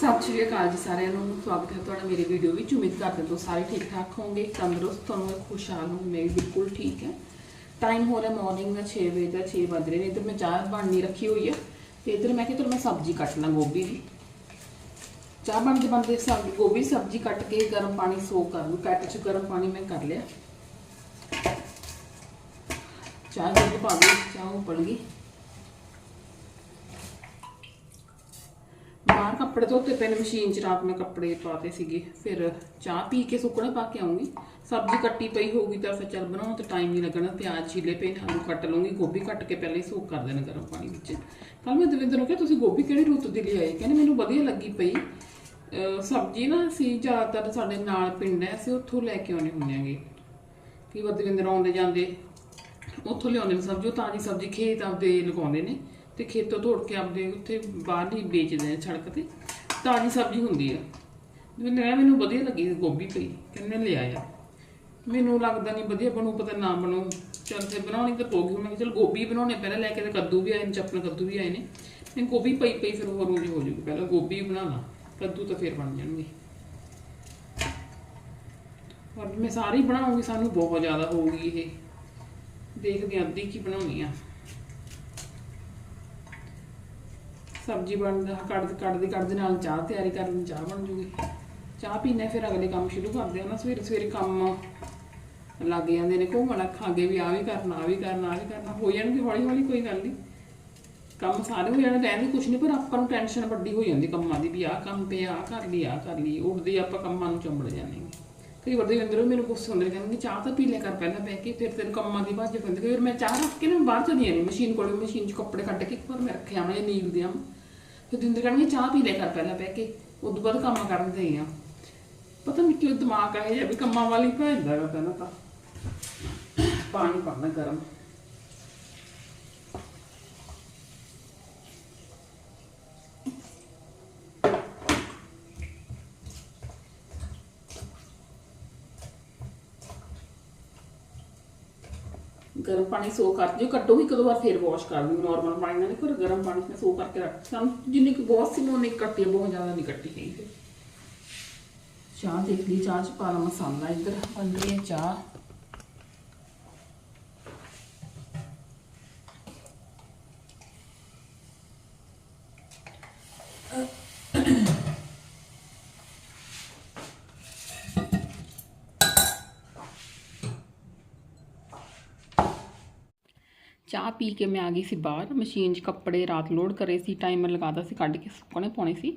ਸਤਿ ਸ਼੍ਰੀ ਅਕਾਲ ਜੀ ਸਾਰਿਆਂ ਨੂੰ, ਸਵਾਗਤ ਹੈ ਤੁਹਾਡਾ ਮੇਰੇ ਵੀਡੀਓ ਵਿੱਚ। ਉਮੀਦ ਕਰਦੇ ਹਾਂ ਸਾਰੇ ਠੀਕ ਠਾਕ ਹੋਵੋਗੇ, ਤੰਦਰੁਸਤ ਤੁਹਾਨੂੰ ਖੁਸ਼ਹਾਲ ਹੋ ਮੈਂ ਬਿਲਕੁਲ ਠੀਕ ਹੈ। ਟਾਈਮ ਹੋ ਰਿਹਾ ਮਾਰਨਿੰਗ ਦਾ 6 ਵਜੇ ਦਾ 6 ਵੱਜ ਰਹੇ ਨੇ। ਇੱਧਰ ਮੈਂ ਚਾਹ ਬਣਨੀ ਰੱਖੀ ਹੋਈ ਹੈ ਤੇ ਇੱਧਰ ਮੈਂ ਕਿਹਾ ਤੁਹਾਨੂੰ ਮੈਂ ਸਬਜ਼ੀ ਕੱਟਣਾ ਗੋਭੀ ਦੀ। ਚਾਹ ਬਣਦੇ ਬਣਦੇ ਸਬਜ਼ੀ ਗੋਭੀ ਸਬਜ਼ੀ ਕੱਟ ਕੇ ਗਰਮ ਪਾਣੀ ਸੋ ਕਰ ਲੂ ਕੱਟ ਚ ਗਰਮ ਪਾਣੀ ਮੈਂ ਕਰ ਲਿਆ। ਚਾਹ ਦੁੱਧ ਪਾ ਲਈ ਚਾਹ ਉਬਲ ਗਈ। ਬਾਹਰ ਕੱਪੜੇ ਧੋਤੇ ਪਏ ਨੇ, ਮਸ਼ੀਨ 'ਚ ਰਾਤ ਮੈਂ ਕੱਪੜੇ ਪਾਤੇ ਸੀਗੇ। ਫਿਰ ਚਾਹ ਪੀ ਕੇ ਸੁੱਕਣੇ ਪਾ ਕੇ ਆਉਂਗੀ ਸਬਜ਼ੀ ਕੱਟੀ ਪਈ ਹੋਊਗੀ ਤਾਂ ਫਿਰ ਚੱਲ ਬਣਾਉਣ ਤੇ ਟਾਈਮ ਨਹੀਂ ਲੱਗਣਾ। ਪਿਆਜ਼ ਛੀਲੇ ਪਏ ਨੇ, ਆਲੂ ਕੱਟ ਲਵਾਂਗੀ ਗੋਭੀ ਕੱਟ ਕੇ ਪਹਿਲਾਂ ਹੀ ਸੋਕ ਕਰ ਦੇਣਾ ਗਰਮ ਪਾਣੀ ਵਿੱਚ। ਕੱਲ ਮੈਂ ਦਵਿੰਦਰ ਨੂੰ ਕਿਹਾ, ਤੁਸੀਂ ਗੋਭੀ ਕਿਹੜੀ ਰੁੱਤ ਦੀ ਲਿਆਈ ਕਹਿੰਦੇ, ਮੈਨੂੰ ਵਧੀਆ ਲੱਗੀ ਪਈ। ਸਬਜ਼ੀ ਨਾ ਅਸੀਂ ਜ਼ਿਆਦਾਤਰ ਸਾਡੇ ਨਾਲ ਪਿੰਡ ਹੈ, ਅਸੀਂ ਉੱਥੋਂ ਲੈ ਕੇ ਆਉਣੇ ਹੁੰਦੇ ਆਂਗੇ ਕਈ ਵਾਰ ਦਵਿੰਦਰ ਆਉਂਦੇ ਜਾਂਦੇ, ਉੱਥੋਂ ਲਿਆਉਂਦੇ ਨੇ ਸਬਜ਼ੀ, ਉਹ ਤਾਜ਼ੀ ਸਬਜ਼ੀ ਖੇਤ ਆਪਦੇ ਲਗਾਉਂਦੇ ਨੇ। ਤੇ ਖੇਤੋਂ ਤੋੜ ਕੇ ਆਪਦੇ ਉੱਥੇ ਬਾਹਰ ਹੀ ਵੇਚਦੇ ਆ ਸੜਕ ਤੇ ਤਾਜ਼ੀ ਸਬਜ਼ੀ ਹੁੰਦੀ ਆ। ਦਵਿੰਦਰ ਕਹਿੰਦਾ ਮੈਨੂੰ ਵਧੀਆ ਲੱਗੀ ਗੋਭੀ ਪਈ ਕਹਿੰਦੇ ਲੈ ਆਇਆ। ਮੈਨੂੰ ਲੱਗਦਾ ਨਹੀਂ ਵਧੀਆ ਬਣੂ, ਪਤਾ ਨਾ ਬਣੂ। ਚੱਲ ਤੇ ਬਣਾਉਣੀ ਤਾਂ ਪਊਗੀ। ਮੈਂ ਚਲ ਗੋਭੀ ਬਣਾਉਣੇ ਪਹਿਲਾਂ ਲੈ ਕੇ ਤੇ ਕੱਦੂ ਵੀ ਆਏ ਨੇ ਚੱਪਣ ਕੱਦੂ ਵੀ ਆਏ ਨੇ। ਮੈਂ ਗੋਭੀ ਪਈ ਪਈ, ਫਿਰ ਹੋਰ ਉਂਝ ਹੋ ਜੂਗੀ ਪਹਿਲਾਂ ਗੋਭੀ ਬਣਾ ਲਾਂ ਕੱਦੂ ਤਾਂ ਫਿਰ ਬਣ ਜਾਣਗੇ। ਔਰ ਮੈਂ ਸਾਰੀ ਬਣਾਉਂਗੀ, ਸਾਨੂੰ ਬਹੁਤ ਜ਼ਿਆਦਾ ਹੋਊਗੀ ਇਹ। ਦੇਖਦੇ ਹਾਂ ਅੱਧੀ ਕੀ ਬਣਾਉਣੀ ਆ। ਸਬਜ਼ੀ ਬਣਦਾ, ਕੱਢ ਕੱਢਦੇ ਕੱਢਦੇ ਨਾਲ ਚਾਹ ਤਿਆਰੀ ਕਰ ਲਈ ਚਾਹ ਬਣ ਜੂਗੀ। ਚਾਹ ਪੀਣੇ ਫਿਰ ਅਗਲੇ ਕੰਮ ਸ਼ੁਰੂ ਕਰਦੇ ਆ ਨਾ, ਸਵੇਰੇ ਸਵੇਰੇ ਕੰਮ ਲੱਗ ਜਾਂਦੇ ਨੇ ਘੁੰਮਣ ਖਾਂਗੇ ਵੀ ਆ ਵੀ ਕਰਨਾ ਆ ਵੀ ਕਰਨਾ ਆ ਵੀ ਕਰਨਾ, ਹੋ ਜਾਣਗੇ ਹੌਲੀ ਹੌਲੀ, ਕੋਈ ਗੱਲ ਨਹੀਂ ਕੰਮ ਸਾਰੇ ਹੋ ਜਾਣੇ ਰਹਿੰਦੇ ਕੁਛ ਨਹੀਂ ਪਰ ਆਪਾਂ ਨੂੰ ਟੈਨਸ਼ਨ ਵੱਡੀ ਹੋ ਜਾਂਦੀ ਕੰਮਾਂ ਦੀ ਵੀ ਆਹ ਕੰਮ ਪਿਆ ਆਹ ਕਰ ਲਈ, ਆਹ ਕਰ ਲਈ, ਉੱਠਦੇ ਆਪਾਂ ਕੰਮਾਂ ਨੂੰ ਚੰਬੜ ਜਾਂਦੇ ਹਾਂ। ਕਈ ਵਾਰ ਦੇ ਅੰਦਰੋਂ ਮੈਨੂੰ ਗੁੱਸੇ ਹੁੰਦੇ ਕਹਿੰਦੇ ਚਾਹ ਤਾਂ ਪੀ ਲਿਆ ਕਰ ਪਹਿਲਾਂ ਬਹਿ ਕੇ, ਫਿਰ ਤੈਨੂੰ ਕੰਮਾਂ ਦੀ ਭੱਜ ਪੈਂਦੀ ਫਿਰ ਮੈਂ ਚਾਹ ਰੱਖ ਕੇ ਨਾ ਬਾਹਰ ਚਲੀ ਜਾਂਦੀ ਮਸ਼ੀਨ ਕੋਲ, ਮਸ਼ੀਨ 'ਚ ਕੱਪੜੇ ਕੱਢ ਕੇ ਇੱਕ ਵਾਰ ਮੈਂ ਰੱਖਿਆ ਮੈਂ ਨੀਲ ਦੇ ਫਿਰ ਦਿੰਦੇ ਕਹਿਣਗੇ, ਚਾਹ ਪੀ ਲਿਆ ਕਰ ਪਹਿਲਾਂ ਬਹਿ ਕੇ ਉਦੋਂ ਬਾਅਦ ਕੰਮ ਕਰਨ ਦੇ ਆ। ਪਤਾ ਨਹੀਂ ਕਿਉਂ ਦਿਮਾਗ ਆ ਇਹ ਵੀ ਕੰਮਾਂ ਵਾਲੀ ਭੈਂਦਾ ਗਾ ਪਹਿਲਾਂ ਤਾਂ। ਪਾਣੀ ਪਾਣਾ ਗਰਮ। ਗਰਮ ਪਾਣੀ ਸੋ ਕਰ ਦਿਓ ਕੱਟੋ ਇੱਕ ਦੋ ਵਾਰ ਫੇਰ ਵਾਸ਼ ਕਰ ਦਿਓ ਨਾਰਮਲ ਪਾਣੀ ਨਾਲ ਨਹੀਂ ਪਰ ਗਰਮ ਪਾਣੀ ਨਾਲ ਸੋ ਕਰਕੇ ਰੱਖ, ਸਾਨੂੰ ਜਿੰਨੀ ਕੁ ਬਹੁਤ ਸੀ ਮੈਂ ਉਹਨੇ ਕੱਟੀ, ਬਹੁਤ ਜ਼ਿਆਦਾ ਨਹੀਂ ਕੱਟੀ ਗਈ ਚਾਹ ਦੇਖ ਲਈ, ਚਾਹ ਚ ਪਾ ਲਾ ਮਸਾਲਾ ਇੱਧਰ, ਬਣ ਰਹੀ ਹੈ ਚਾਹ। ਚਾਹ ਪੀ ਕੇ ਮੈਂ ਆ ਗਈ ਸੀ ਬਾਹਰ, ਮਸ਼ੀਨ 'ਚ ਕੱਪੜੇ ਰਾਤ ਲੋਡ ਕਰੇ ਸੀ, ਟਾਈਮਰ ਲਗਾਤਾ ਸੀ, ਕੱਢ ਕੇ ਸੁੱਕਣੇ ਪਾਉਣੇ ਸੀ।